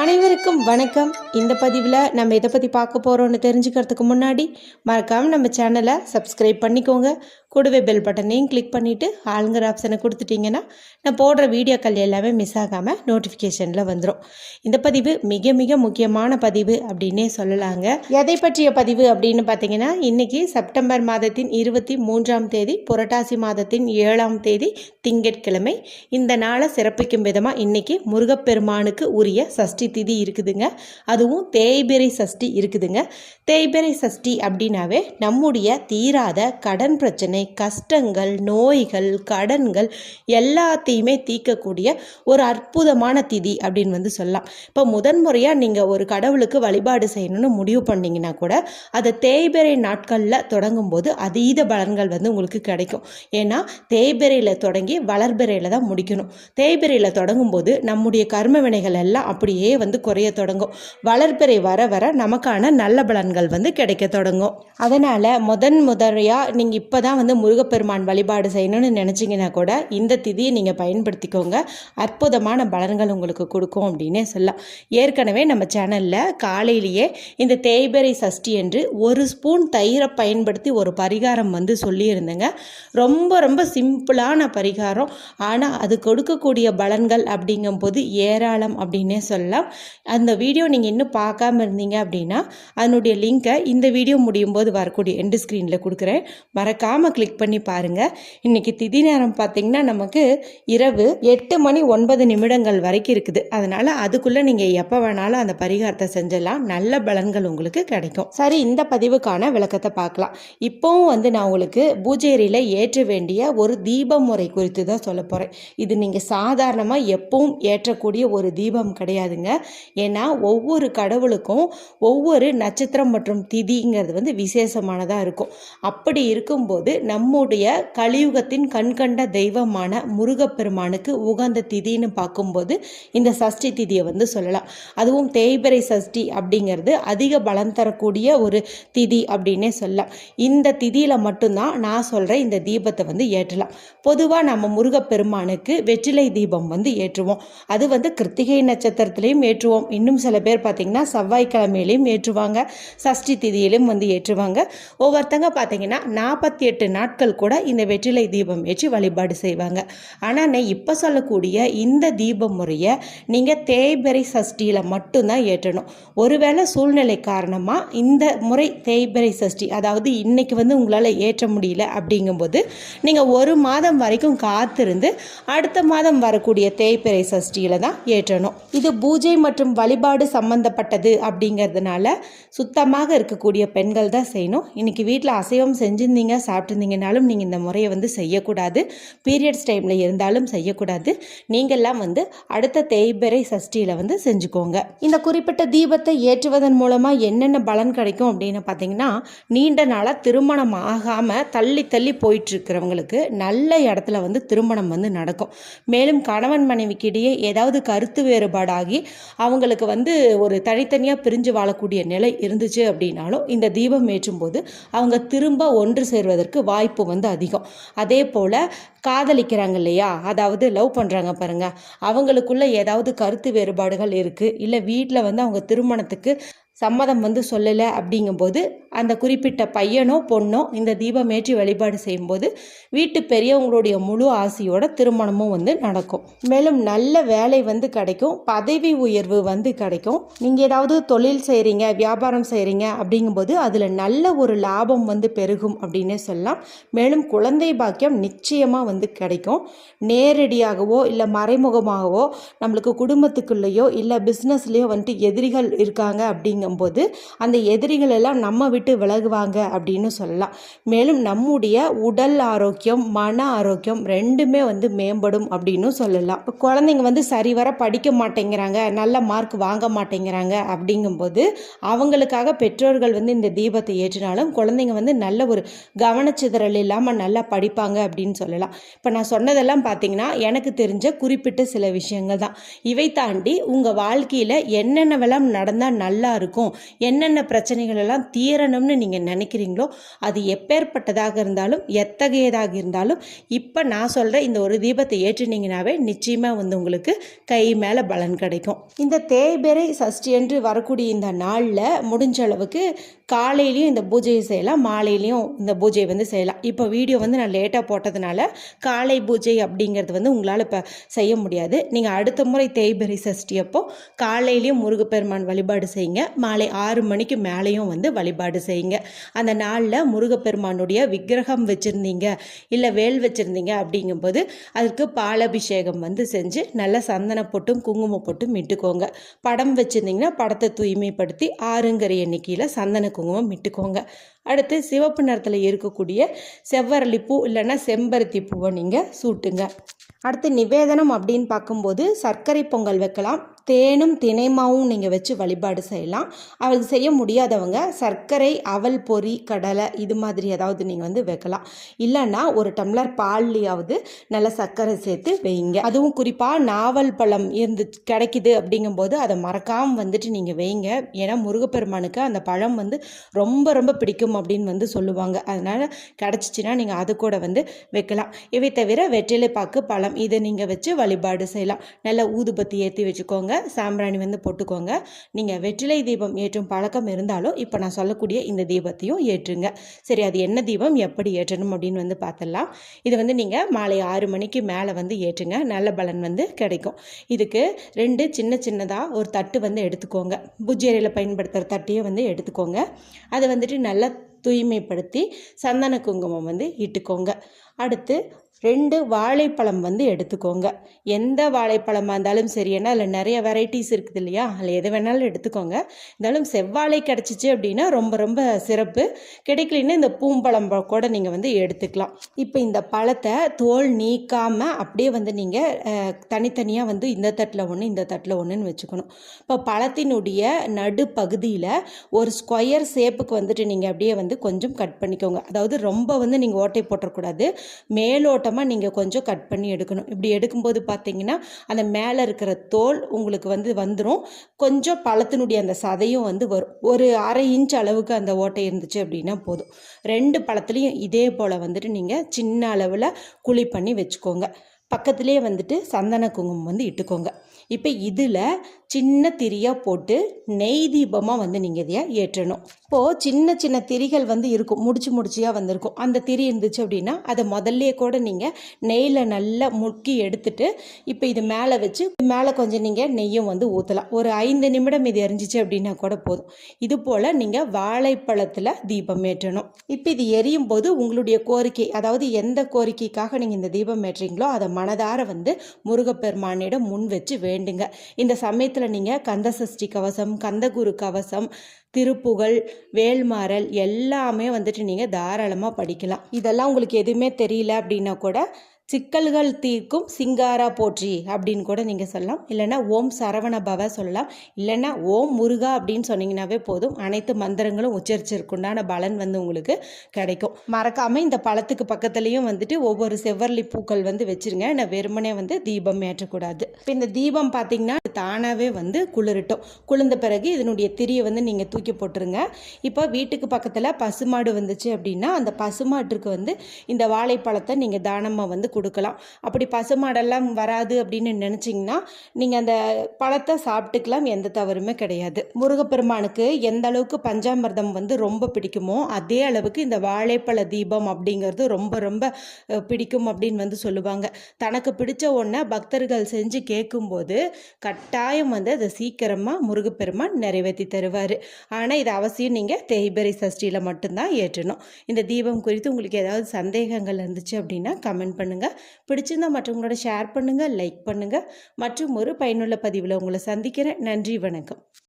அனைவருக்கும் வணக்கம். இந்த பதிவில் நம்ம எதை பற்றி பார்க்க போகிறோன்னு தெரிஞ்சுக்கிறதுக்கு முன்னாடி மறக்காமல் நம்ம சேனலை சப்ஸ்கிரைப் பண்ணிக்கோங்க. கூடவே பெல் பட்டனையும் கிளிக் பண்ணிவிட்டு ஆளுங்கிற ஆப்ஷனை கொடுத்துட்டிங்கன்னா நான் போடுற வீடியோக்கள் எல்லாமே மிஸ் ஆகாமல் நோட்டிஃபிகேஷனில் வந்துடும் இந்த பதிவு மிக மிக முக்கியமான பதிவு அப்படின்னே சொல்லலாங்க. எதை பற்றிய பதிவு அப்படின்னு பார்த்தீங்கன்னா இன்றைக்கி செப்டம்பர் மாதத்தின் இருபத்தி மூன்றாம் தேதி புரட்டாசி மாதத்தின் ஏழாம் தேதி திங்கட்கிழமை. இந்த நாளை சிறப்பிக்கும் விதமாக இன்றைக்கி முருகப்பெருமானுக்கு உரிய சஷ்டி திதி இருக்குதுங்க. அதுவும் தேய்பிரை சஷ்டி இருக்குதுங்க. தேய்பிரை சஷ்டி அப்படின்னாவே நம்முடைய தீராத கடன் பிரச்சனை கஷ்டங்கள் நோய்கள் கடன்கள் எல்லாத்தையுமே தீர்க்கக்கூடிய ஒரு அற்புதமான திதி அப்படின்னு வந்து சொல்லலாம். இப்போ முதன்முறையாக நீங்கள் ஒரு கடவுளுக்கு வழிபாடு செய்யணும்னு முடிவு பண்ணிங்கன்னா கூட அதை தேய்பிரை நாட்களில் தொடங்கும் போது அதீத பலன்கள் வந்து உங்களுக்கு கிடைக்கும். ஏன்னா தேய்பிரையில் தொடங்கி வளர்பிறையில் தான் முடிக்கணும். தேய்பிரையில் தொடங்கும் போது நம்முடைய கர்ம வினைகள் எல்லாம் அப்படியே வந்து குறைய தொடங்கும். வளர்ப்பிறை வர வர நமக்கான நல்ல பலன்கள் வந்து கிடைக்க தொடங்கும். அதனால் முதன் முதலையாக நீங்கள் இப்போ தான் வந்து முருகப்பெருமான் வழிபாடு செய்யணும்னு நினச்சிங்கன்னா கூட இந்த திதியை நீங்கள் பயன்படுத்திக்கோங்க. அற்புதமான பலன்கள் உங்களுக்கு கொடுக்கும் அப்படின்னே சொல்லலாம். ஏற்கனவே நம்ம சேனலில் காலையிலேயே இந்த தேய்பெறை சஷ்டி என்று ஒரு ஸ்பூன் தயிரை பயன்படுத்தி ஒரு பரிகாரம் வந்து சொல்லியிருந்தேங்க. ரொம்ப ரொம்ப சிம்பிளான பரிகாரம். ஆனால் அது கொடுக்கக்கூடிய பலன்கள் அப்படிங்கும்போது ஏராளம் அப்படின்னே சொல்லலாம். அந்த வீடியோ நீங்கள் இன்னும் பார்க்காம இருந்தீங்க அப்படின்னா அதனுடைய லிங்க்கை இந்த வீடியோ முடியும் போது வரக்கூடிய எண்டு ஸ்க்ரீனில் கொடுக்குறேன். மறக்காமல் கிளிக் பண்ணி பாருங்கள் இன்றைக்கி திதி நேரம் பார்த்திங்கன்னா நமக்கு இரவு எட்டு மணி ஒன்பது நிமிடங்கள் வரைக்கும் இருக்குது. அதனால் அதுக்குள்ளே நீங்கள் எப்போ வேணாலும் அந்த பரிகாரத்தை செஞ்சலாம். நல்ல பலன்கள் உங்களுக்கு கிடைக்கும். சரி இந்த பதிவுக்கான விளக்கத்தை பார்க்கலாம். இப்போவும் வந்து நான் உங்களுக்கு பூஜேரியில் ஏற்ற வேண்டிய ஒரு தீப முறை குறித்து தான் சொல்ல போகிறேன் இது நீங்கள் சாதாரணமாக எப்பவும் ஏற்றக்கூடிய ஒரு தீபம் கிடையாதுங்க. ஏன்னா ஒவ்வொரு கடவுளுக்கும் ஒவ்வொரு நட்சத்திரம் மற்றும் திதிங்கிறது வந்து விசேஷமானதாக இருக்கும். அப்படி இருக்கும்போது நம்முடைய கலியுகத்தின் கண்கண்ட தெய்வமான முருகப்பெருமானுக்கு உகந்த திதின்னு பார்க்கும்போது இந்த சஷ்டி திதியை வந்து சொல்லலாம். அதுவும் தேய்பிறை சஷ்டி அப்படிங்கிறது அதிக பலம் தரக்கூடிய ஒரு திதி அப்படின்னே சொல்லலாம். இந்த திதியில் மட்டும்தான் நான் சொல்கிற இந்த தீபத்தை வந்து ஏற்றலாம். பொதுவாக நம்ம முருகப்பெருமானுக்கு வெற்றிலை தீபம் வந்து ஏற்றுவோம். அது வந்து கிருத்திகை நட்சத்திரத்துலேயும் ஏற்றுவோம். இன்னும் சில பேர் பார்த்திங்கன்னா செவ்வாய்க்கிழமையிலையும் ஏற்றுவாங்க. சஷ்டி திதியிலும் வந்து ஏற்றுவாங்க. ஒவ்வொருத்தங்க பார்த்தீங்கன்னா நாற்பத்தி எட்டு நாட்கள் கூட இந்த வெற்றிலை தீபம் ஏற்றி வழிபாடு செய்வாங்க. ஆனால் நான் இப்போ சொல்லக்கூடிய இந்த தீப முறையை நீங்கள் தேய்பிறை சஷ்டியில் மட்டும்தான் ஏற்றணும். ஒருவேளை சூழ்நிலை காரணமாக இந்த முறை தேய்பிறை சஷ்டி அதாவது இன்னைக்கு வந்து உங்களால் ஏற்ற முடியல அப்படிங்கும்போது நீங்கள் ஒரு மாதம் வரைக்கும் காத்திருந்து அடுத்த மாதம் வரக்கூடிய தேய்பிறை சஷ்டியில் தான் ஏற்றணும். இது பூஜை மற்றும் வழிபாடு சம்பந்தப்பட்டது அப்படிங்கிறதுனால சுத்தமாக இருக்கக்கூடிய பெண்கள் தான் செய்யணும். இன்னைக்கு வீட்டில் அசைவம் செஞ்சுருந்தீங்க சாப்பிட்ருந்தீங்கனாலும் நீங்கள் இந்த முறையை வந்து செய்யக்கூடாது. பீரியட்ஸ் டைமில் இருந்தாலும் செய்யக்கூடாது. நீங்கள்லாம் வந்து அடுத்த தேய்பிறை சஷ்டியில் வந்து செஞ்சுக்கோங்க. இந்த குறிப்பிட்ட தீபத்தை ஏற்றுவதன் மூலமாக என்னென்ன பலன் கிடைக்கும் அப்படின்னு பார்த்தீங்கன்னா நீண்ட நாளாக திருமணம் ஆகாமல் தள்ளி தள்ளி போயிட்டுருக்கிறவங்களுக்கு நல்ல இடத்துல வந்து திருமணம் வந்து நடக்கும். மேலும் கணவன் மனைவிக்கிடையே ஏதாவது கருத்து வேறுபாடாகி அவங்களுக்கு வந்து ஒரு தனித்தனியாக பிரிஞ்சு வாழக்கூடிய நிலை இருந்துச்சு அப்படின்னாலும் இந்த தீபம் ஏற்றும் போது அவங்க திரும்ப ஒன்று சேர்வதற்கு வாய்ப்பு வந்து அதிகம். அதே போல் காதலிக்கிறாங்க இல்லையா? அதாவது லவ் பண்ணுறாங்க பாருங்கள் அவங்களுக்குள்ள ஏதாவது கருத்து வேறுபாடுகள் இருக்குது இல்லை வீட்டில் வந்து அவங்க திருமணத்துக்கு சம்மதம் வந்து சொல்லலை அப்படிங்கும்போது அந்த குறிப்பிட்ட பையனோ பொண்ணோ இந்த தீபம் ஏற்றி வழிபாடு செய்யும்போது வீட்டு பெரியவங்களுடைய முழு ஆசையோட திருமணமும் வந்து நடக்கும். மேலும் நல்ல வேலை வந்து கிடைக்கும். பதவி உயர்வு வந்து கிடைக்கும். நீங்கள் ஏதாவது தொழில் செய்கிறீங்க வியாபாரம் செய்கிறீங்க அப்படிங்கும்போது அதில் நல்ல ஒரு லாபம் வந்து பெருகும் அப்படின்னே சொல்லலாம். மேலும் குழந்தை பாக்கியம் நிச்சயமாக வந்து கிடைக்கும். நேரடியாகவோ இல்லை மறைமுகமாகவோ நம்மளுக்கு குடும்பத்துக்குள்ளேயோ இல்லை பிஸ்னஸ்லேயோ வந்துட்டு எதிரிகள் இருக்காங்க அப்படிங்கும்போது அந்த எதிரிகள் எல்லாம் நம்ம விட்டு விலகுவாங்க அப்படின்னு சொல்லலாம். மேலும் நம்முடைய உடல் ஆரோக்கியம் மன ஆரோக்கியம் ரெண்டுமே வந்து மேம்படும் அப்படின்னு சொல்லலாம். இப்போ குழந்தைங்க வந்து சரிவர படிக்க மாட்டேங்கிறாங்க நல்ல மார்க் வாங்க மாட்டேங்கிறாங்க அப்படிங்கும்போது அவங்களுக்காக பெற்றோர்கள் வந்து இந்த தீபத்தை ஏற்றினாலும் குழந்தைங்க வந்து நல்ல ஒரு கவனச்சிதறல் இல்லாமல் நல்லா படிப்பாங்க அப்படின்னு சொல்லலாம். இப்போ நான் சொன்னதெல்லாம் பார்த்தீங்கன்னா எனக்கு தெரிஞ்ச குறிப்பிட்ட சில விஷயங்கள் தான். இவை தாண்டி உங்கள் வாழ்க்கையில் என்னென்னவெல்லாம் நடந்தால் நல்லா இருக்கும் இருக்கும். என்னென்ன பிரச்சனைகள் எல்லாம் தீரணும்னு நீங்கள் நினைக்கிறீங்களோ அது எப்பேற்பட்டதாக இருந்தாலும் எத்தகையதாக இருந்தாலும் இப்போ நான் சொல்கிற இந்த ஒரு தீபத்தை ஏற்றினீங்கனாவே நிச்சயமாக வந்து உங்களுக்கு கை மேலே பலன் கிடைக்கும். இந்த தேய்பிறை சஷ்டி என்று வரக்கூடிய இந்த நாளில் முடிஞ்ச அளவுக்கு காலையிலையும் இந்த பூஜையை செய்யலாம் மாலையிலையும் இந்த பூஜையை வந்து செய்யலாம். இப்போ வீடியோ வந்து நான் லேட்டாக போட்டதுனால காலை பூஜை அப்படிங்கிறது வந்து உங்களால் இப்போ செய்ய முடியாது. நீங்கள் அடுத்த முறை தேய்பெரி சஷ்டி அப்போ காலையிலையும் முருகப்பெருமான் வழிபாடு செய்யுங்க. மாலை ஆறு மணிக்கு மேலேயும் வந்து வழிபாடு செய்யுங்க. அந்த நாளில் முருகப்பெருமானுடைய விக்கிரகம் வச்சுருந்தீங்க இல்லை வேல் வச்சுருந்தீங்க அப்படிங்கும்போது அதுக்கு பாலபிஷேகம் வந்து செஞ்சு நல்லா சந்தன போட்டும் குங்குமம் போட்டும் இட்டுக்கோங்க. படம் வச்சுருந்தீங்கன்னா படத்தை தூய்மைப்படுத்தி ஆறுங்கிற எண்ணிக்கையில் சந்தன குங்குமம் இட்டுக்கோங்க அடுத்து சிவப்பு நிறத்தில் இருக்கக்கூடிய செவ்வரளி பூ இல்லைன்னா செம்பருத்தி பூவை நீங்கள் சூட்டுங்க. அடுத்து நிவேதனம் அப்படின்னு பார்க்கும்போது சர்க்கரை பொங்கல் வைக்கலாம். தேனும் தினைமாவும் நீங்கள் வச்சு வழிபாடு செய்யலாம். அது செய்ய முடியாதவங்க சர்க்கரை அவல் பொறி கடலை இது மாதிரி ஏதாவது நீங்கள் வந்து வைக்கலாம். இல்லைன்னா ஒரு டம்ளர் பால்லையாவது நல்ல சர்க்கரை சேர்த்து வைங்க. அதுவும் குறிப்பாக நாவல் பழம் இருந்து கிடைக்குது அப்படிங்கும்போது அதை மறக்காமல் வந்துட்டு நீங்கள் வைங்க. ஏன்னா முருகப்பெருமானுக்கு அந்த பழம் வந்து ரொம்ப ரொம்ப பிடிக்கும் அப்படின்னு வந்து சொல்லுவாங்க. அதனால் கிடச்சிச்சின்னா நீங்கள் அது கூட வந்து வைக்கலாம். இவை தவிர வெற்றிலை பாக்கு பழம் இதை நீங்கள் வச்சு வழிபாடு செய்யலாம். நல்ல ஊதுபத்தி ஏற்றி வச்சுக்கோங்க. சாம்பிராணி வந்து போட்டுக்கோங்க. நீங்கள் வெற்றிலை தீபம் ஏற்றும் பழக்கம் இருந்தாலும் இப்போ நான் சொல்லக்கூடிய இந்த தீபத்தையும் ஏற்றுங்க. சரி அது என்ன தீபம் எப்படி ஏற்றணும் அப்படின்னு வந்து பார்த்துடலாம் இது வந்து நீங்கள் மாலை ஆறு மணிக்கு மேலே வந்து ஏற்றுங்க. நல்ல பலன் வந்து கிடைக்கும். இதுக்கு ரெண்டு சின்ன சின்னதாக ஒரு தட்டு வந்து எடுத்துக்கோங்க. புஜ்ஜேரியில் பயன்படுத்துகிற தட்டையும் வந்து எடுத்துக்கோங்க. அதை வந்துட்டு நல்லா தூய்மைப்படுத்தி சந்தன குங்குமம் வந்து இட்டுக்கோங்க. அடுத்து ரெண்டு வாழைப்பழம் வந்து எடுத்துக்கோங்க. எந்த வாழைப்பழமாக இருந்தாலும் சரி ஏன்னா அதில் நிறைய வெரைட்டிஸ் இருக்குது இல்லையா? அதில் எது வேணாலும் எடுத்துக்கோங்க. இருந்தாலும் செவ்வாழை கிடச்சிச்சு அப்படின்னா ரொம்ப ரொம்ப சிறப்பு. கிடைக்கலன்னா இந்த பூம்பழம் கூட நீங்கள் வந்து எடுத்துக்கலாம். இப்போ இந்த பழத்தை தோல் நீக்காமல் அப்படியே வந்து நீங்கள் தனித்தனியாக வந்து இந்த தட்டில் ஒன்று இந்த தட்டில் ஒன்றுன்னு வச்சுக்கணும். இப்போ பழத்தினுடைய நடு பகுதியில் ஒரு ஸ்கொயர் ஷேப்புக்கு வந்துட்டு நீங்கள் அப்படியே வந்து கொஞ்சம் கட் பண்ணிக்கோங்க. அதாவது ரொம்ப வந்து நீங்கள் ஓட்டை போட்டுறக்கூடாது. மேலோட்டமாக நீங்கள் கொஞ்சம் கட் பண்ணி எடுக்கணும். இப்படி எடுக்கும்போது பார்த்தீங்கன்னா அந்த மேலே இருக்கிற தோல் உங்களுக்கு வந்து வந்துடும் கொஞ்சம் பழத்தினுடைய அந்த சதையும் வந்து வரும். ஒரு அரை இன்ச் அளவுக்கு அந்த ஓட்டை இருந்துச்சு அப்படின்னா போதும். ரெண்டு பழத்துலேயும் இதே போல் வந்துட்டு நீங்கள் சின்ன அளவில் குழி பண்ணி வச்சுக்கோங்க. பக்கத்துலேயே வந்துட்டு சந்தன குங்குமம் வந்து இட்டுக்கோங்க. இப்போ இதில் சின்ன திரியாக போட்டு நெய் தீபமாக வந்து நீங்கள் இதையை ஏற்றணும். இப்போது சின்ன சின்ன திரிகள் வந்து இருக்கும். முடிச்சு முடிச்சியாக வந்திருக்கும். அந்த திரி இருந்துச்சு அப்படின்னா அதை முதல்ல கூட நீங்கள் நெய்யில் நல்லா முக்கி எடுத்துட்டு இப்போ இது மேலே வச்சு மேலே கொஞ்சம் நீங்கள் நெய்யும் வந்து ஊற்றலாம் ஒரு ஐந்து நிமிடம் இது எரிஞ்சிச்சு அப்படின்னா கூட போதும். இது போல் நீங்கள் வாழைப்பழத்தில் தீபம் ஏற்றணும். இப்போ இது எரியும் போது உங்களுடைய கோரிக்கை அதாவது எந்த கோரிக்கைக்காக நீங்கள் இந்த தீபம் ஏற்றுறீங்களோ அதை மனதார வந்து முருகப்பெருமானிடம் முன் வச்சு வேண்டுங்க. இந்த சமயத்தில் நீங்கள் கந்த சஷ்டி கவசம் கந்தகுரு கவசம் திருப்புகழ் வேல்மாறல் எல்லாமே வந்துட்டு நீங்கள் தாராளமாக படிக்கலாம். இதெல்லாம் உங்களுக்கு எதுவுமே தெரியல அப்படின்னா கூட சிக்கல்கள் தீர்க்கும் சிங்காரா போற்றி அப்படின்னு கூட நீங்கள் சொல்லலாம். இல்லைன்னா ஓம் சரவண பவ சொல்லலாம். இல்லைன்னா ஓம் முருகா அப்படின்னு சொன்னீங்கன்னாவே போதும். அனைத்து மந்திரங்களும் உச்சரிச்சிருக்குண்டான பலன் வந்து உங்களுக்கு கிடைக்கும். மறக்காமல் இந்த பழத்துக்கு பக்கத்துலேயும் வந்துட்டு ஒவ்வொரு செவ்வரளி பூக்கள் வந்து வச்சுருங்க. நான் வெறுமனே வந்து தீபம் ஏற்றக்கூடாது. இப்போ இந்த தீபம் பார்த்தீங்கன்னா தானாகவே வந்து குளிரட்டும். குளிர்ந்த பிறகு இதனுடைய திரியை வந்து நீங்கள் தூக்கி போட்டுருங்க. இப்போ வீட்டுக்கு பக்கத்தில் பசுமாடு வந்துச்சு அப்படின்னா அந்த பசுமாட்டுக்கு வந்து இந்த வாழைப்பழத்தை நீங்கள் தானமாக வந்து கொடுக்கலாம். அப்படி பசுமாடெல்லாம் வராது அப்படின்னு நினச்சிங்கன்னா நீங்கள் அந்த பழத்தை சாப்பிட்டுக்கலாம் எந்த தவறுமே கிடையாது. முருகப்பெருமானுக்கு எந்த அளவுக்கு பஞ்சாமிர்தம் வந்து ரொம்ப பிடிக்குமோ அதே அளவுக்கு இந்த வாழைப்பழ தீபம் அப்படிங்கிறது ரொம்ப ரொம்ப பிடிக்கும் அப்படின்னு வந்து சொல்லுவாங்க. தனக்கு பிடிச்ச ஒன்றை பக்தர்கள் செஞ்சு கேட்கும்போது கட் கட்டாயம் வந்து அதை சீக்கிரமாக முருகப்பெருமான் நிறைவேற்றி தருவார். ஆனால் இது அவசியம் நீங்கள் தேய்பிரை சஷ்டியில் மட்டும்தான் ஏற்றணும். இந்த தீபம் குறித்து உங்களுக்கு ஏதாவது சந்தேகங்கள் இருந்துச்சு அப்படின்னா கமெண்ட் பண்ணுங்கள் பண்ணுங்கள் பிடிச்சிருந்தா மற்றவங்களோட ஷேர் பண்ணுங்கள் லைக் பண்ணுங்கள் மற்றும் ஒரு பயனுள்ள பதிவில் உங்களை சந்திக்கிறேன். நன்றி வணக்கம்.